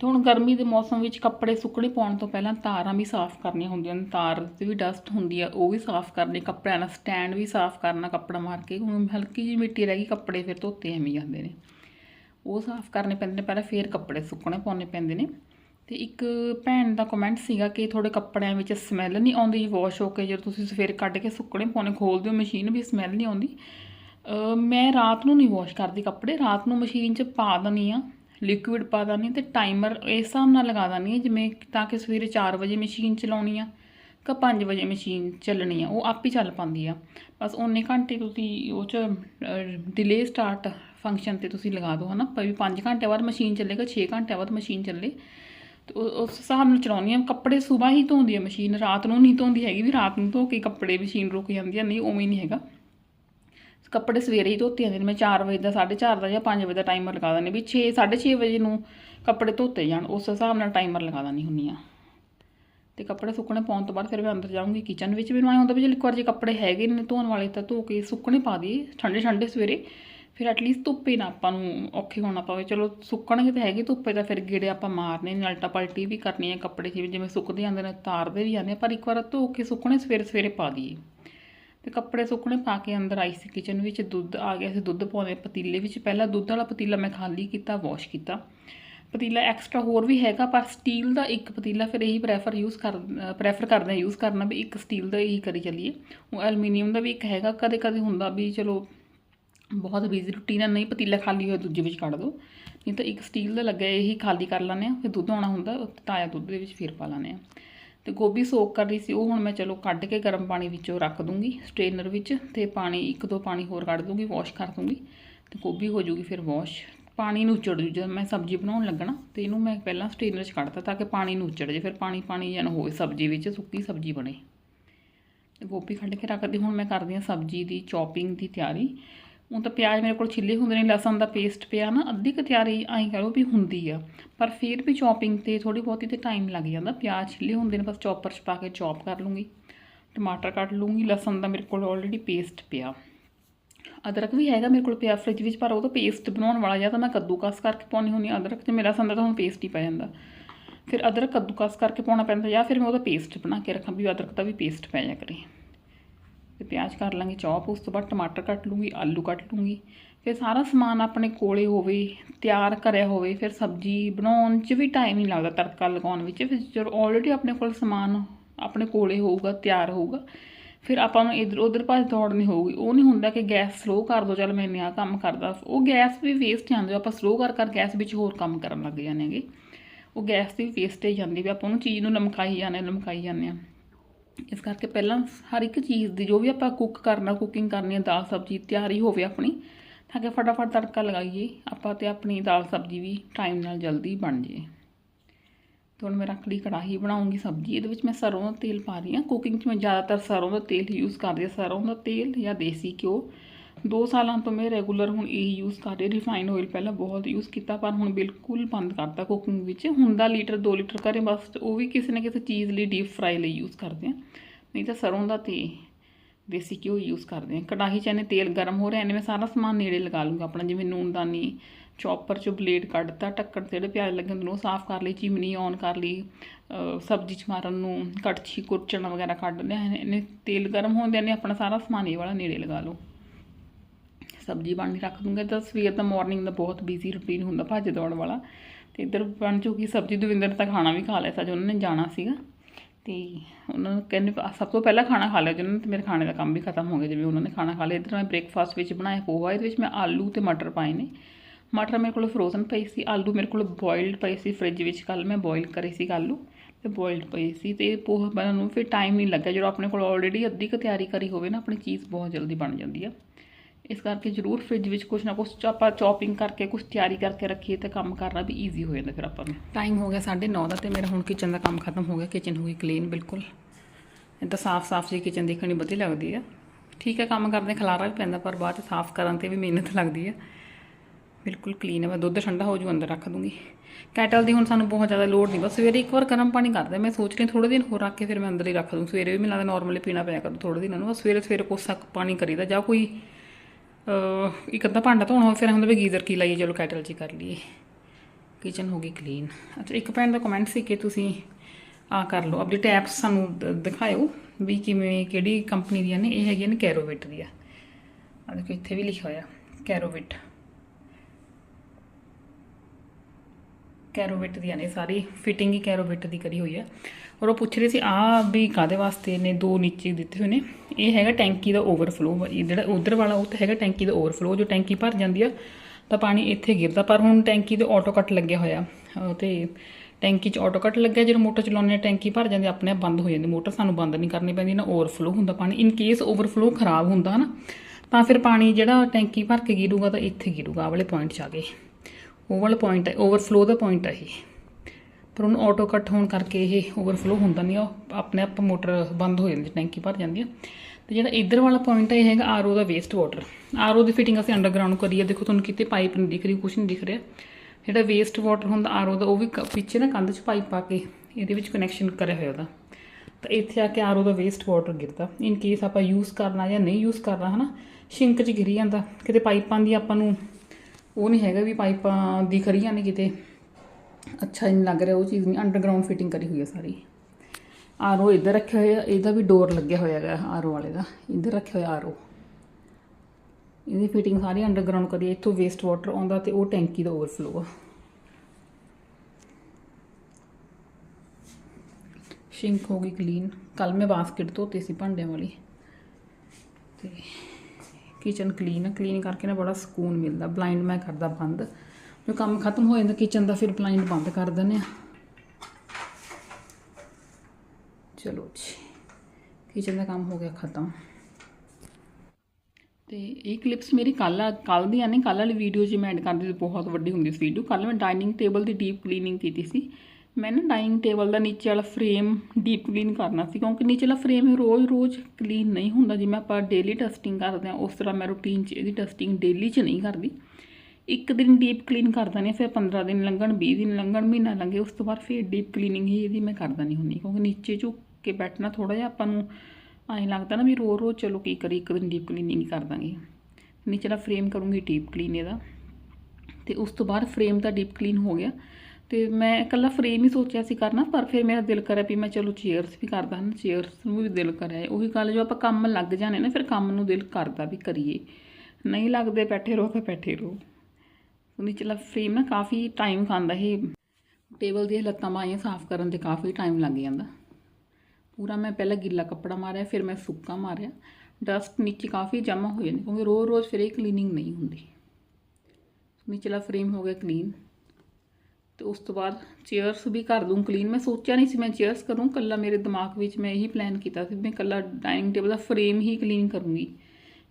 ਤੇ ਹੁਣ ਗਰਮੀ ਦੇ ਮੌਸਮ ਵਿੱਚ ਕੱਪੜੇ ਸੁੱਕਣੇ ਪਾਉਣ ਤੋਂ ਪਹਿਲਾਂ ਤਾਰਾਂ ਵੀ ਸਾਫ਼ ਕਰਨੀਆਂ ਹੁੰਦੀਆਂ ਨੇ, ਤਾਰ ਤੇ ਵੀ ਡਸਟ ਹੁੰਦੀ ਆ, ਉਹ ਵੀ ਸਾਫ਼ ਕਰਨੀ, ਕੱਪੜਿਆਂ ਦਾ ਸਟੈਂਡ ਵੀ ਸਾਫ਼ ਕਰਨਾ, ਕੱਪੜਾ ਮਾਰ ਕੇ, ਹੁਣ ਹਲਕੀ ਜਿਹੀ ਮਿੱਟੀ ਰਹਿ ਗਈ, ਕੱਪੜੇ ਫਿਰ ਧੋਤੇ ਐਵੇਂ ਜਾਂਦੇ ਨੇ। ਉਹ ਸਾਫ਼ ਕਰਨੇ ਪੈਂਦੇ ਨੇ, ਪਹਿਲਾਂ ਫਿਰ ਕੱਪੜੇ ਸੁੱਕਣੇ ਪਾਉਣੇ ਪੈਂਦੇ ਨੇ। ਤੇ ਇੱਕ ਭੈਣ ਦਾ ਕਮੈਂਟ ਸੀਗਾ ਕਿ ਤੁਹਾਡੇ ਕੱਪੜਿਆਂ ਵਿੱਚ ਸਮੈਲ ਨਹੀਂ ਆਉਂਦੀ ਵਾਸ਼ ਹੋ ਕੇ ਜਦੋਂ ਤੁਸੀਂ ਸਵੇਰ ਕੱਢ ਕੇ ਸੁੱਕਣੇ ਪਾਉਣੇ ਖੋਲਦੇ ਹੋ ਮਸ਼ੀਨ ਵੀ ਸਮੈਲ ਨਹੀਂ ਆਉਂਦੀ। ਮੈਂ ਰਾਤ ਨੂੰ ਨਹੀਂ ਵਾਸ਼ ਕਰਦੀ ਕੱਪੜੇ, ਰਾਤ ਨੂੰ ਮਸ਼ੀਨ 'ਚ ਪਾ ਦਿੰਦੀ ਆ ਲਿਕੁਇਡ ਪਾ ਦਿੰਦੀ ਤੇ ਟਾਈਮਰ ਇਸ ਹਿਸਾਬ ਨਾਲ ਲਗਾ ਦਿੰਦੀ ਆ ਜਿਵੇਂ ਤਾਂ ਕਿ ਸਵੇਰੇ 4 ਵਜੇ ਮਸ਼ੀਨ ਚਲਾਉਣੀ ਆ ਕਿ 5 ਵਜੇ ਮਸ਼ੀਨ ਚੱਲਣੀ ਆ, ਉਹ ਆਪ ਹੀ ਚੱਲ ਪਾਉਂਦੀ ਆ। ਬਸ ਉਹਨੇ ਘੰਟੇ ਤੁਸੀਂ ਉਹ 'ਚ ਡਿਲੇ ਸਟਾਰਟ ਫੰਕਸ਼ਨ ਤੇ ਤੁਸੀਂ ਲਗਾ ਦਿਓ, ਹਨਾ? ਭਾਵੇਂ 5 ਘੰਟੇ ਬਾਅਦ ਮਸ਼ੀਨ ਚੱਲੇਗਾ 6 ਘੰਟੇ ਬਾਅਦ ਮਸ਼ੀਨ ਚੱਲੇ। ਤੇ ਉਸ ਹਿਸਾਬ ਨਾਲ ਚਲਾਉਣੀ ਆ। ਕੱਪੜੇ ਸਵੇਰ ਹੀ ਧੋਂਦੀ ਆ ਮਸ਼ੀਨ ਰਾਤ ਨੂੰ ਨਹੀਂ ਧੋਂਦੀ ਹੈਗੀ ਵੀ ਰਾਤ ਨੂੰ ਧੋ ਕੇ ਕੱਪੜੇ ਮਸ਼ੀਨ ਰੁਕ ਜਾਂਦੀ ਆ, ਨਹੀਂ ਉਵੇਂ ਨਹੀਂ ਹੈਗਾ। ਕੱਪੜੇ ਸਵੇਰੇ ਹੀ ਧੋਤੇ ਜਾਂਦੇ ਨੇ ਮੈਂ 4 ਵਜੇ ਦਾ 4:30 ਦਾ ਜਾਂ 5 ਵਜੇ ਦਾ ਟਾਈਮਰ ਲਗਾ ਦਿੰਦੀ ਵੀ 6 6:30 ਵਜੇ ਨੂੰ ਕੱਪੜੇ ਧੋਤੇ ਜਾਣ ਉਸ ਹਿਸਾਬ ਨਾਲ ਟਾਈਮਰ ਲਗਾ ਦਿੰਦੀ ਹੁੰਦੀ ਆ। ਤੇ ਕੱਪੜੇ ਸੁੱਕਣੇ ਪਾਉਣ ਤੋਂ ਬਾਅਦ ਫਿਰ ਮੈਂ ਅੰਦਰ ਜਾਊਂਗੀ ਕਿਚਨ ਵਿੱਚ ਵੀ ਆਇਆ ਹੁੰਦਾ ਵੀ ਜੇ ਇੱਕ ਵਾਰ ਜੇ ਕੱਪੜੇ ਹੈਗੇ ਨੇ ਧੋਣ ਵਾਲੇ ਤਾਂ ਧੋ ਕੇ ਸੁੱਕਣੇ ਪਾ ਦਈਏ ਠੰਡੇ ਠੰਡੇ ਸਵੇਰੇ। ਫਿਰ ਐਟਲੀਸਟ ਧੁੱਪੇ ਨਾ ਆਪਾਂ ਨੂੰ ਔਖੇ ਹੋਣਾ ਪਵੇ। ਚਲੋ ਸੁੱਕਣਗੇ ਤਾਂ ਹੈਗੇ ਧੁੱਪੇ ਤਾਂ ਫਿਰ ਗੇੜੇ ਆਪਾਂ ਮਾਰਨੇ ਨੇ ਪਲਟੀ ਵੀ ਕਰਨੀ ਹੈ ਕੱਪੜੇ ਜਿਵੇਂ ਜਿਵੇਂ ਸੁੱਕਦੇ ਜਾਂਦੇ ਨੇ ਤਾਰਦੇ ਵੀ ਜਾਂਦੇ ਆ, ਪਰ ਇੱਕ ਵਾਰ ਧੋ ਕੇ ਸੁੱਕਣੇ ਸਵੇਰੇ ਸਵੇਰੇ ਪਾ ਦਈਏ। ਤੇ ਕੱਪੜੇ ਸੁੱਕਣੇ ਪਾ ਕੇ ਅੰਦਰ ਆਈ ਸੀ ਕਿਚਨ ਵਿੱਚ, ਦੁੱਧ ਆ ਗਿਆ ਸੀ, ਦੁੱਧ ਪਾਉਣੇ ਪਤੀਲੇ ਵਿੱਚ। ਪਹਿਲਾਂ ਦੁੱਧ ਵਾਲਾ ਪਤੀਲਾ ਮੈਂ ਖਾਲੀ ਕੀਤਾ ਵਾਸ਼ ਕੀਤਾ। ਪਤੀਲਾ ਐਕਸਟਰਾ ਹੋਰ ਵੀ ਹੈਗਾ, ਪਰ ਸਟੀਲ ਦਾ ਇੱਕ ਪਤੀਲਾ ਫਿਰ ਇਹੀ ਪ੍ਰੈਫਰ ਯੂਜ਼ ਕਰ ਪ੍ਰੈਫਰ ਕਰਦੇ ਹਾਂ ਯੂਜ਼ ਕਰਨਾ ਵੀ ਇੱਕ ਸਟੀਲ ਦਾ ਹੀ ਕਰੀ ਚੱਲੀਏ। ਉਹ ਐਲੂਮੀਨੀਅਮ ਦਾ ਵੀ ਇੱਕ ਹੈਗਾ ਕਦੇ ਕਦੇ ਹੁੰਦਾ ਵੀ ਚਲੋ ਬਹੁਤ ਬਿਜ਼ੀ ਰੁਟੀਨ ਨਹੀਂ ਪਤੀਲਾ ਖਾਲੀ ਹੋਇਆ ਦੂਜੇ ਵਿੱਚ ਕੱਢ ਦਿਓ ਨਹੀਂ ਤਾਂ ਇੱਕ ਸਟੀਲ ਦਾ ਲੱਗਿਆ, ਇਹੀ ਖਾਲੀ ਕਰ ਲੈਂਦੇ ਆ ਫਿਰ ਦੁੱਧ ਆਉਣਾ ਹੁੰਦਾ ਉਹ ਤਾਜ਼ਾ ਦੁੱਧ ਦੇ ਵਿੱਚ ਫੇਰ ਪਾ ਲੈਂਦੇ ਆ ਤੇ ਗੋਭੀ ਸੋਕ ਕਰ ਰਹੀ ਸੀ, ਉਹ ਹੁਣ ਮੈਂ ਚਲੋ ਕੱਢ ਕੇ ਗਰਮ ਪਾਣੀ ਵਿੱਚੋਂ ਰੱਖ ਦੂੰਗੀ, ਸਟ੍ਰੇਨਰ ਵਿੱਚ ਤੇ ਪਾਣੀ, ਇੱਕ ਦੋ ਪਾਣੀ ਹੋਰ ਕੱਢ ਦੂੰਗੀ ਵਾਸ਼ ਕਰ ਦੂੰਗੀ ਤੇ ਗੋਭੀ ਹੋ ਜੂਗੀ ਫਿਰ ਵਾਸ਼ ਪਾਣੀ ਨੂੰ ਉਚੜ ਜੂ, ਜਦੋਂ ਮੈਂ ਸਬਜ਼ੀ ਬਣਾਉਣ ਲੱਗਣਾ ਤੇ ਇਹਨੂੰ ਮੈਂ ਪਹਿਲਾਂ ਸਟੇਨਰ 'ਚ ਕੱਢਤਾ ਤਾਂ ਕਿ ਪਾਣੀ ਨੂੰ ਉਚੜ ਜੇ, ਫਿਰ ਪਾਣੀ ਪਾਣੀ ਜਨ ਹੋਵੇ ਸਬਜ਼ੀ ਵਿੱਚ, ਸੁੱਕੀ ਸਬਜ਼ੀ ਬਣੇ। ਤੇ ਗੋਭੀ ਕੱਢ ਕੇ ਰੱਖਦੀ, ਹੁਣ ਮੈਂ ਕਰਦੀ ਹਾਂ ਸਬਜ਼ੀ ਦੀ ਚੌਪਿੰਗ ਦੀ ਤਿਆਰੀ। ਹੁਣ ਤਾਂ ਪਿਆਜ਼ ਮੇਰੇ ਕੋਲ ਛਿੱਲੇ ਹੁੰਦੇ ਨੇ, ਲਸਣ ਦਾ ਪੇਸਟ ਪਿਆ ਨਾ, ਅੱਧੀ ਕੁ ਤਿਆਰੀ ਐਂ ਕਰੋ ਵੀ ਹੁੰਦੀ ਆ। ਪਰ ਫਿਰ ਵੀ ਚੌਪਿੰਗ ਤੇ ਥੋੜੀ ਬਹੁਤੀ ਤੇ ਟਾਈਮ ਲੱਗ ਜਾਂਦਾ। ਪਿਆਜ਼ ਛਿੱਲੇ ਹੁੰਦੇ ਨੇ, ਬਸ ਚੌਪਰ 'ਚ ਪਾ ਕੇ ਚੌਪ ਕਰ ਲੂੰਗੀ। ਟਮਾਟਰ ਕੱਟ ਲੂੰਗੀ, ਲਸਣ ਦਾ ਮੇਰੇ ਕੋਲ ਆਲਰੇਡੀ ਪੇਸਟ ਪਿਆ। ਅਦਰਕ ਵੀ ਹੈਗਾ ਮੇਰੇ ਕੋਲ ਪਿਆ ਫ੍ਰਿਜ ਵਿੱਚ, ਪਰ ਉਹ ਤਾਂ ਪੇਸਟ ਬਣਾਉਣ ਵਾਲਾ ਜਾਂ ਤਾਂ ਮੈਂ ਕੱਦੂਕਸ ਕਰਕੇ ਪਾਉਣੀ ਹੁੰਦੀ ਹਾਂ ਅਦਰਕ ਤੇ ਮੇਰਾ ਸੰਦਾ ਤਾਂ ਹੁਣ ਪੇਸਟ ਹੀ ਪੈ ਜਾਂਦਾ। ਫਿਰ ਅਦਰਕ ਕੱਦੂਕਸ ਕਰਕੇ ਪਾਉਣਾ ਪੈਂਦਾ ਜਾਂ ਫਿਰ ਮੈਂ ਉਹਦਾ ਪੇਸਟ ਬਣਾ ਕੇ ਰੱਖਾਂ ਵੀ ਅਦਰਕ ਦਾ ਵੀ ਪੇਸਟ ਪੈ ਜਾ ਕਰੇ। ਪਿਆਜ਼ ਕਰ ਲਾਂਗੇ ਚੌਪ ਉਸ ਤੋਂ ਬਾਅਦ ਟਮਾਟਰ ਕੱਟ ਲੂੰਗੀ, ਆਲੂ ਕੱਟ ਲੂੰਗੀ। ਫਿਰ ਸਾਰਾ ਸਮਾਨ ਆਪਣੇ ਕੋਲੇ ਹੋਵੇ, ਤਿਆਰ ਕਰਿਆ ਹੋਵੇ, ਫਿਰ ਸਬਜ਼ੀ ਬਣਾਉਣ 'ਚ ਵੀ ਟਾਈਮ ਨਹੀਂ ਲੱਗਦਾ ਤੜਕਾ ਲਗਾਉਣ ਵਿੱਚ। ਫਿਰ ਜਦੋਂ ਆਲਰੇਡੀ ਆਪਣੇ ਕੋਲ ਸਮਾਨ ਆਪਣੇ ਕੋਲੇ ਹੋਊਗਾ, ਤਿਆਰ ਹੋਊਗਾ, ਫਿਰ ਆਪਾਂ ਨੂੰ ਇਧਰ ਉਧਰ ਦੌੜ ਨਹੀਂ ਹੋਊਗੀ। ਉਹ ਨਹੀਂ ਹੁੰਦਾ ਕਿ ਗੈਸ ਸਲੋ ਕਰ ਦੋ, ਚੱਲ ਮੈਂ ਇੰਨੇ ਆ ਕੰਮ ਕਰਦਾ। ਉਹ ਗੈਸ ਵੀ ਵੇਸਟ ਜਾਂਦੀ ਆਪਾਂ ਸਲੋ ਕਰ ਕਰ ਗੈਸ ਵਿੱਚ ਹੋਰ ਕੰਮ ਕਰਨ ਲੱਗ ਜਾਂਦੇ ਹੈਗੇ। ਉਹ ਗੈਸ ਦੀ ਵੇਸਟੇਜ ਜਾਂਦੀ ਵੀ ਆਪਾਂ ਉਹਨੂੰ ਚੀਜ਼ ਨੂੰ ਲਮਕਾਈ ਜਾਂਦੇ ਲਮਕਾਈ ਜਾਂਦੇ ਆ। ਇਸ ਕਰਕੇ ਪਹਿਲਾਂ ਹਰ ਇੱਕ ਚੀਜ਼ ਦੀ ਜੋ ਵੀ ਆਪਾਂ ਕੁੱਕ ਕਰਨਾ ਕੁਕਿੰਗ ਕਰਨੀ ਹੈ, ਦਾਲ ਸਬਜ਼ੀ ਤਿਆਰੀ ਹੋਵੇ ਆਪਣੀ, ਤਾਂ ਕਿ ਫਟਾਫਟ ਤੜਕਾ ਲਗਾਈਏ, ਆਪਾਂ ਤੇ ਆਪਣੀ ਦਾਲ ਸਬਜ਼ੀ ਵੀ ਟਾਈਮ ਨਾਲ ਜਲਦੀ ਬਣ ਜੇ ਤੇ ਹੁਣ ਮੈਂ ਰੱਖ ਲਈ ਕੜਾਹੀ, ਬਣਾਉਂਗੀ ਸਬਜ਼ੀ, ਇਹਦੇ ਵਿੱਚ ਮੈਂ ਸਰੋਂ ਦਾ ਤੇਲ ਪਾ ਰਹੀ ਹਾਂ। ਕੁਕਿੰਗ 'ਚ ਮੈਂ ਜ਼ਿਆਦਾਤਰ ਸਰੋਂ ਦਾ ਤੇਲ ਯੂਜ਼ ਕਰਦੀ ਹਾਂ। ਸਰੋਂ ਦਾ ਤੇਲ ਜਾਂ ਦੇਸੀ ਘਿਓ ਦੋ ਸਾਲਾਂ ਤੋਂ ਮੈਂ ਰੈਗੂਲਰ ਹੁਣ ਇਹ ਯੂਜ਼ ਕਰ ਰਹੀ ਰਿਫਾਈਨ ਆਇਲ ਪਹਿਲਾਂ ਬਹੁਤ ਯੂਜ਼ ਕੀਤਾ, ਪਰ ਹੁਣ ਬਿਲਕੁਲ ਬੰਦ ਕਰਤਾ ਕੁਕਿੰਗ ਵਿੱਚ। ਹੁਣ ਦਾ ਲੀਟਰ 2 ਲੀਟਰ ਕਰੇ ਬਸ ਉਹ ਵੀ ਕਿਸੇ ਨਾ ਕਿਸੇ ਚੀਜ਼ ਲਈ ਡੀਪ ਫਰਾਈ ਲਈ ਯੂਜ਼ ਕਰਦੇ ਆ ਨਹੀਂ ਤਾਂ ਸਰੋਂ ਦਾ ਤੇ ਦੇਸੀ ਘਿਓ ਯੂਜ਼ ਕਰਦੇ ਆ ਕੜਾਹੀ 'ਚ ਇਹਨੇ ਤੇਲ ਗਰਮ ਹੋ ਰਿਹਾ, ਇਹਨੇ ਮੈਂ ਸਾਰਾ ਸਮਾਨ ਨੇੜੇ ਲਗਾ ਲੂੰਗਾ ਆਪਣਾ ਜਿਵੇਂ ਨੂਨਦਾਨੀ ਚੌਪਰ 'ਚੋਂ ਬਲੇਡ ਕੱਢਤਾ ਢੱਕਣ ਤੇ ਜਿਹੜੇ ਪਿਆਜ਼ ਲੱਗੇ ਹੁੰਦੇ ਨੇ ਉਹ ਸਾਫ਼ ਕਰ ਲਈ ਚਿਮਨੀ ਔਨ ਕਰ ਲਈ ਸਬਜ਼ੀ 'ਚ ਮਾਰਨ ਨੂੰ ਕੜਛੀ, ਕੁਰਚਣ ਵਗੈਰਾ ਕੱਢ ਲਿਆ। ਇਹਨੇ- ਤੇਲ ਗਰਮ ਹੋਣ ਨੇ ਆਪਣਾ ਸਾਰਾ ਸਮਾਨ ਇਹ ਵਾਲਾ ਨੇੜੇ ਲਗਾ ਲਓ ਸਬਜ਼ੀ ਬਣ ਬਣਨੀ ਰੱਖ ਦੂੰਗਾ। ਤਾਂ ਸਵੇਰ ਦਾ ਮਾਰਨਿੰਗ ਦਾ ਬਹੁਤ ਬਿਜ਼ੀ ਰੁਟੀਨ ਹੁੰਦਾ ਭੱਜ ਦੌੜ ਵਾਲਾ। ਤੇ ਇੱਧਰ ਬਣ ਚੁੱਕੀ ਸਬਜ਼ੀ। ਦਵਿੰਦਰ ਤਾਂ ਖਾਣਾ ਵੀ ਖਾ ਲਿਆ ਸੀ, ਅੱਜ ਉਹਨਾਂ ਨੇ ਜਾਣਾ ਸੀਗਾ। ਤੇ ਉਹਨਾਂ ਨੂੰ ਕਹਿੰਦੇ ਸਭ ਤੋਂ ਪਹਿਲਾਂ ਖਾਣਾ ਖਾ ਲਿਆ ਜਿਹਨਾਂ ਨੇ ਤੇ ਮੇਰੇ ਖਾਣੇ ਦਾ ਕੰਮ ਵੀ ਖਤਮ ਹੋ ਗਿਆ, ਜਿਵੇਂ ਉਹਨਾਂ ਨੇ ਖਾਣਾ ਖਾ ਲਿਆ। ਇੱਧਰ ਮੈਂ ਬ੍ਰੇਕਫਾਸਟ ਵਿੱਚ ਬਣਾਇਆ ਪੋਹਾ ਇਹਦੇ ਵਿੱਚ ਮੈਂ ਆਲੂ ਤੇ ਮਟਰ ਪਾਏ ਨੇ। ਮਟਰ ਮੇਰੇ ਕੋਲ ਫਰੋਜ਼ਨ ਪਈ ਸੀ, ਆਲੂ ਮੇਰੇ ਕੋਲ ਬੋਇਲਡ ਪਏ ਸੀ ਫ੍ਰਿਜ ਵਿੱਚ। ਕੱਲ ਮੈਂ ਬੋਇਲ ਕਰੇ ਸੀ ਆਲੂ ਤੇ ਬੋਇਲਡ ਪਏ ਸੀ ਤੇ ਪੋਹਾ ਬਣਨ ਨੂੰ ਫਿਰ ਟਾਈਮ ਨਹੀਂ ਲੱਗਾ ਜਦੋਂ ਆਪਣੇ ਕੋਲ ਆਲਰੇਡੀ ਅੱਧੀ ਕੁ ਤਿਆਰੀ ਕਰੀ ਹੋਵੇ ਨਾ, ਆਪਣੀ ਚੀਜ਼ ਬਹੁਤ ਜਲਦੀ ਬਣ ਜਾਂਦੀ ਆ। ਇਸ ਕਰਕੇ ਜ਼ਰੂਰ ਫ੍ਰਿਜ ਵਿੱਚ ਕੁਝ ਨਾ ਕੁਝ ਆਪਾਂ ਚੌਪਿੰਗ ਕਰਕੇ ਕੁਝ ਤਿਆਰੀ ਕਰਕੇ ਰੱਖੀਏ ਤਾਂ ਕੰਮ ਕਰਨਾ ਵੀ ਈਜ਼ੀ ਹੋ ਜਾਂਦਾ ਫਿਰ ਆਪਾਂ ਨੂੰ। ਟਾਈਮ ਹੋ ਗਿਆ 9:30 ਦਾ ਤੇ ਮੇਰਾ ਹੁਣ ਕਿਚਨ ਦਾ ਕੰਮ ਖਤਮ ਹੋ ਗਿਆ ਕਿਚਨ ਹੋ ਗਈ ਕਲੀਨ ਬਿਲਕੁਲ। ਇਦਾਂ ਸਾਫ਼-ਸਾਫ਼ ਜਿਹੀ ਕਿਚਨ ਦੇਖਣੀ ਵਧੀਆ ਲੱਗਦੀ ਆ। ਠੀਕ ਹੈ, ਕੰਮ ਕਰਦੇ ਖਲਾਰਾ ਵੀ ਪੈਂਦਾ, ਪਰ ਬਾਅਦ ਚ ਸਾਫ਼ ਕਰਨ ਤੇ ਵੀ ਮਿਹਨਤ ਲੱਗਦੀ ਆ। ਬਿਲਕੁਲ ਕਲੀਨ ਹੈ ਮੈਂ ਦੁੱਧ ਠੰਡਾ ਹੋ ਜੂ, ਅੰਦਰ ਰੱਖ ਦੂੰਗੀ। ਕੈਟਲ ਦੀ ਹੁਣ ਸਾਨੂੰ ਬਹੁਤ ਜ਼ਿਆਦਾ ਲੋੜ ਨਹੀਂ, ਬਸ ਸਵੇਰੇ ਇੱਕ ਵਾਰ ਗਰਮ ਪਾਣੀ ਕਰਦੇ ਮੈਂ ਸੋਚ ਲਈ ਥੋੜੇ ਦਿਨ ਹੋਰ ਰੱਖ ਕੇ ਫਿਰ ਮੈਂ ਅੰਦਰ ਹੀ ਰੱਖ ਦੂੰ। ਸਵੇਰੇ ਵੀ ਮੈਨੂੰ ਲੱਗਦਾ ਨਾਰਮਲੀ ਪੀਣਾ ਪਿਆ ਕਰੂ ਥੋੜੇ ਦਿਨਾਂ ਨੂੰ। ਬਸ ਸਵੇਰੇ ਸਵੇਰੇ ਕੋਸਾ ਕੁ ਪਾਣੀ ਕਰੀਦਾ, ਜਾਂ ਕੋਈ ਇੱਕ ਅੱਧਾ ਭਾਂਡਾ ਧੋਣਾ ਹੋਵੇ, ਫਿਰ ਹੁੰਦਾ ਵੀ ਗੀਜ਼ਰ ਕੀ ਲਾਈਏ, ਚਲੋ ਕੈਟਲ 'ਚ ਹੀ ਕਰ ਲਈਏ। ਕਿਚਨ ਹੋ ਗਈ ਕਲੀਨ ਅੱਛਾ, ਇੱਕ ਭੈਣ ਦਾ ਕਮੈਂਟ ਸੀ ਕਿ ਤੁਸੀਂ ਆ ਕਰ ਲਓ। ਆਪਣੀ ਟੈਪਸ ਸਾਨੂੰ ਦਿਖਾਇਓ ਵੀ ਕਿਵੇਂ, ਕਿਹੜੀ ਕੰਪਨੀ ਦੀਆਂ ਨੇ, ਇਹ ਹੈਗੀਆਂ ਨੇ ਕੈਰੋਵਿਟ ਦੀਆਂ। ਆ ਦੇਖੋ, ਇੱਥੇ ਵੀ ਲਿਖਿਆ ਹੋਇਆ ਕੈਰੋਵਿਟ ਕੈਰੋਵਿਟ ਦੀਆਂ ਨੇ, ਸਾਰੀ ਫਿਟਿੰਗ ਹੀ ਕੈਰੋਵਿਟ ਦੀ ਕਰੀ ਹੋਈ ਹੈ। ਔਰ ਉਹ ਪੁੱਛ ਰਹੇ ਸੀ ਆ ਵੀ ਕਾਦੇ ਵਾਸਤੇ ਨੇ ਦੋ ਨੀਚੇ ਦਿੱਤੇ ਹੋਏ ਨੇ? ਇਹ ਹੈਗਾ ਟੈਂਕੀ ਦਾ ਓਵਰਫਲੋ ਜਿਹੜਾ ਉਧਰ ਵਾਲਾ ਉਹ ਤਾਂ ਹੈਗਾ ਟੈਂਕੀ ਦਾ ਓਵਰਫਲੋ ਜੋ ਟੈਂਕੀ ਭਰ ਜਾਂਦੀ ਆ, ਤਾਂ ਪਾਣੀ ਇੱਥੇ ਗਿਰਦਾ। ਪਰ ਹੁਣ ਟੈਂਕੀ ਦੇ ਆਟੋ ਕੱਟ ਲੱਗਿਆ ਹੋਇਆ। ਅਹ ਤੇ ਟੈਂਕੀ 'ਚ ਆਟੋ ਕੱਟ ਲੱਗਿਆ, ਜਦੋਂ ਮੋਟਰ ਚਲਾਉਂਦੇ ਆ ਟੈਂਕੀ ਭਰ ਜਾਂਦੀ, ਆਪਣੇ ਆਪ ਬੰਦ ਹੋ ਜਾਂਦੀ। ਮੋਟਰ ਸਾਨੂੰ ਬੰਦ ਨਹੀਂ ਕਰਨੀ ਪੈਂਦੀ, ਨਾ ਓਵਰਫਲੋ ਹੁੰਦਾ ਪਾਣੀ। ਇਨ ਕੇਸ ਓਵਰਫਲੋ ਖਰਾਬ ਹੁੰਦਾ ਨਾ ਤਾਂ ਫਿਰ ਪਾਣੀ ਜਿਹੜਾ ਟੈਂਕੀ ਭਰ ਕੇ ਗਿਰੂਗਾ, ਤਾਂ ਇੱਥੇ ਗਿਰੂਗਾ। ਆਹ ਵਾਲੇ ਪੁਆਇੰਟ 'ਚ ਆ ਕੇ ਉਹ ਵਾਲਾ ਪੁਆਇੰਟ ਹੈ ਓਵਰਫਲੋ ਦਾ ਪੁਆਇੰਟ ਹੈ ਇਹ। ਪਰ ਹੁਣ ਆਟੋ ਕੱਟ ਹੋਣ ਕਰਕੇ ਇਹ ਓਵਰਫਲੋ ਹੁੰਦਾ ਨਹੀਂ, ਉਹ ਆਪਣੇ ਆਪ ਮੋਟਰ ਬੰਦ ਹੋ ਜਾਂਦੀ ਟੈਂਕੀ ਭਰ ਜਾਂਦੀ ਹੈ। ਤੇ ਜਿਹੜਾ ਇੱਧਰ ਵਾਲਾ ਪੁਆਇੰਟ ਹੈ, ਇਹ ਹੈਗਾ ਆਰਓ ਦਾ ਵੇਸਟ ਵਾਟਰ ਆਰਓ ਦੀ ਫਿਟਿੰਗ ਅਸੀਂ ਅੰਡਰਗਰਾਉਂਡ ਕਰੀ ਹੈ ਦੇਖੋ ਤੁਹਾਨੂੰ ਕਿਤੇ ਪਾਈਪ ਨਹੀਂ ਦਿਖ ਰਹੀ ਕੁਝ ਨਹੀਂ ਦਿਖ ਰਿਹਾ। ਜਿਹੜਾ ਵੇਸਟ ਵਾਟਰ ਹੁੰਦਾ ਆਰਓ ਦਾ, ਉਹ ਵੀ ਕ- ਪਿੱਛੇ ਨਾ ਕੰਧ 'ਚ ਪਾਈਪ ਪਾ ਕੇ ਇਹਦੇ ਵਿੱਚ ਕਨੈਕਸ਼ਨ ਕਰਿਆ ਹੋਇਆ ਉਹਦਾ। ਤਾਂ ਇੱਥੇ ਆ ਕੇ ਆਰਓ ਦਾ ਵੇਸਟ ਵਾਟਰ ਗਿਰਦਾ। ਇਨ ਕੇਸ ਆਪਾਂ ਯੂਜ਼ ਕਰਨਾ ਜਾਂ ਨਹੀਂ ਯੂਜ਼ ਕਰਨਾ, ਹਨਾ, ਸ਼ਿੰਕ 'ਚ ਗਿਰੀ ਜਾਂਦਾ। ਕਿਤੇ ਪਾਈਪਾਂ ਦੀ ਆਪਾਂ ਨੂੰ ਉਹ ਨਹੀਂ ਹੈਗਾ ਵੀ ਪਾਈਪਾਂ ਦਿਖ ਰਹੀਆਂ ਨੇ ਕਿਤੇ। ਅੱਛਾ ਨਹੀਂ ਲੱਗ ਰਿਹਾ ਉਹ ਚੀਜ਼ ਨਹੀਂ ਅੰਡਰਗਰਾਉਂਡ ਫਿਟਿੰਗ ਕਰੀ ਹੋਈ ਹੈ ਸਾਰੀ। ਆਰਓ ਇੱਧਰ ਰੱਖਿਆ ਹੋਇਆ, ਇਹਦਾ ਵੀ ਡੋਰ ਲੱਗਿਆ ਹੋਇਆ ਹੈਗਾ ਆਰਓ ਵਾਲੇ ਦਾ। ਇੱਧਰ ਰੱਖਿਆ ਹੋਇਆ ਆਰਓ ਇਹਦੀ ਫਿਟਿੰਗ ਸਾਰੀ ਅੰਡਰਗਰਾਉਂਡ ਕਰੀ, ਇੱਥੋਂ ਵੇਸਟ ਵਾਟਰ ਆਉਂਦਾ ਤੇ ਉਹ ਟੈਂਕੀ ਦਾ ਓਵਰਫਲੋ ਆ। ਸ਼ਿੰਕ ਹੋ ਗਈ ਕਲੀਨ ਕੱਲ ਮੈਂ ਬਾਸਕਟ ਧੋਤੀ ਸੀ ਭਾਂਡਿਆਂ ਵਾਲੀ। ਤੇ ਕਿਚਨ ਕਲੀਨ ਕਲੀਨ ਕਰਕੇ ਨਾ ਬੜਾ ਸਕੂਨ ਮਿਲਦਾ। ਬਲਾਈਂਡ ਮੈਂ ਕਰਦਾ ਬੰਦ। ਜੋ ਕੰਮ ਖਤਮ ਹੋ ਜਾਂਦਾ ਕਿਚਨ ਦਾ, ਫਿਰ ਬਲਾਈਂਡ ਬੰਦ ਕਰ ਦਿੰਦੇ ਆ। ਚਲੋ ਜੀ। ਕਿਚਨ ਦਾ ਕੰਮ ਹੋ ਗਿਆ ਖਤਮ। ਤੇ ਇਹ ਕਲਿੱਪਸ ਮੇਰੀ ਕੱਲ ਕੱਲ ਦੀਆਂ ਨੇ ਕੱਲ ਵਾਲੀ ਵੀਡੀਓ ਜੇ ਮੈਂ ਐਡ ਕਰਦੀ ਸੀ, ਬਹੁਤ ਵੱਡੀ ਹੁੰਦੀ ਸੀ ਵੀਡੀਓ ਕੱਲ ਮੈਂ ਡਾਈਨਿੰਗ ਟੇਬਲ ਦੀ ਡੀਪ ਕਲੀਨਿੰਗ ਕੀਤੀ ਸੀ। ਮੈਂ ਨਾ ਡਾਈਨਿੰਗ ਟੇਬਲ ਦਾ ਨੀਚੇ ਵਾਲਾ ਫਰੇਮ ਡੀਪ ਕਲੀਨ ਕਰਨਾ ਸੀ, ਕਿਉਂਕਿ ਨੀਚੇ ਵਾਲਾ ਫਰੇਮ ਰੋਜ਼-ਰੋਜ਼ ਕਲੀਨ ਨਹੀਂ ਹੁੰਦਾ, ਜਿਵੇਂ ਆਪਾਂ ਡੇਲੀ ਡਸਟਿੰਗ ਕਰਦੇ ਹਾਂ, ਉਸ ਤਰ੍ਹਾਂ ਮੈਂ ਰੂਟੀਨ 'ਚ ਇਹਦੀ ਡਸਟਿੰਗ ਡੇਲੀ 'ਚ ਨਹੀਂ ਕਰਦੀ। ਇੱਕ ਦਿਨ ਡੀਪ ਕਲੀਨ ਕਰਦਾ ਨਹੀਂ ਫਿਰ 15 ਦਿਨ ਲੰਘਣ 20 ਦਿਨ ਲੰਘਣ, ਮਹੀਨਾ ਲੰਘੇ, ਉਸ ਤੋਂ ਬਾਅਦ ਫਿਰ ਡੀਪ ਕਲੀਨਿੰਗ ਹੀ ਇਹਦੀ ਮੈਂ ਕਰਦਾ ਨਹੀਂ ਹੁੰਦੀ ਕਿਉਂਕਿ ਨੀਚੇ ਝੁੱਕ ਕੇ ਬੈਠਣਾ ਥੋੜਾ ਜਿਹਾ ਆਪਾਂ ਨੂੰ ਐਂ ਲੱਗਦਾ ਨਾ ਵੀ ਰੋ ਰੋ ਚਲੋ ਕੀ ਕਰੀ ਇੱਕ ਦਿਨ ਡੀਪ ਕਲੀਨਿੰਗ ਕਰ ਦਾਂਗੇ। ਨੀਚੇ ਦਾ ਫਰੇਮ ਕਰੂੰਗੀ ਡੀਪ ਕਲੀਨ ਇਹਦਾ। ਤੇ ਉਸ ਤੋਂ ਬਾਅਦ ਫਰੇਮ ਦਾ ਡੀਪ ਕਲੀਨ ਹੋ ਗਿਆ। ਤੇ ਮੈਂ ਇਕੱਲਾ ਫਰੇਮ ਹੀ ਸੋਚਿਆ ਸੀ ਕਰਨਾ, ਪਰ ਫਿਰ ਮੇਰਾ ਦਿਲ ਕਰਿਆ ਵੀ ਮੈਂ ਚਲੋ ਚੇਅਰਸ ਵੀ ਕਰਦਾ ਹਾਂ ਚੇਅਰਸ ਨੂੰ ਵੀ ਦਿਲ ਕਰਿਆ ਉਹੀ ਗੱਲ ਜੋ ਆਪਾਂ ਕੰਮ ਲੱਗ ਜਾਣੇ ਨਾ, ਫਿਰ ਕੰਮ ਨੂੰ ਦਿਲ ਕਰਦਾ ਵੀ ਕਰੀਏ। ਨਹੀਂ ਲੱਗਦੇ ਬੈਠੇ ਰਹੋ ਤਾਂ ਬੈਠੇ ਰਹੋ। ਨੀਚਲਾ ਫਰੇਮ ਨਾ ਕਾਫੀ ਟਾਈਮ ਖਾਂਦਾ ਇਹ ਟੇਬਲ ਦੀਆਂ ਲੱਤਾਂ ਬਾਹਾਂ ਸਾਫ਼ ਕਰਨ 'ਤੇ ਕਾਫੀ ਟਾਈਮ ਲੱਗ ਜਾਂਦਾ। ਪੂਰਾ ਮੈਂ ਪਹਿਲਾਂ ਗਿੱਲਾ ਕੱਪੜਾ ਮਾਰਿਆ, ਫਿਰ ਮੈਂ ਸੁੱਕਾ ਮਾਰਿਆ। ਡਸਟ ਨੀਚੇ ਕਾਫੀ ਜਮ੍ਹਾਂ ਹੋ ਜਾਂਦੀ, ਕਿਉਂਕਿ ਰੋਜ਼ ਰੋਜ਼ ਫਿਰ ਇਹ ਕਲੀਨਿੰਗ ਨਹੀਂ ਹੁੰਦੀ। ਨੀਚਲਾ ਫਰੇਮ ਹੋ ਗਿਆ ਕਲੀਨ ਤੇ ਉਸ ਤੋਂ ਬਾਅਦ ਚੇਅਰਸ ਵੀ ਕਰ ਦੂੰ ਕਲੀਨ ਮੈਂ ਸੋਚਿਆ ਨਹੀਂ ਸੀ ਮੈਂ ਚੇਅਰਸ ਕਰੂੰ ਕੱਲਾ ਮੇਰੇ ਦਿਮਾਗ ਵਿੱਚ ਮੈਂ ਇਹੀ ਪਲਾਨ ਕੀਤਾ ਸੀ ਮੈਂ ਕੱਲਾ ਡਾਈਨਿੰਗ ਟੇਬਲ ਦਾ ਫਰੇਮ ਹੀ ਕਲੀਨ ਕਰੂੰਗੀ।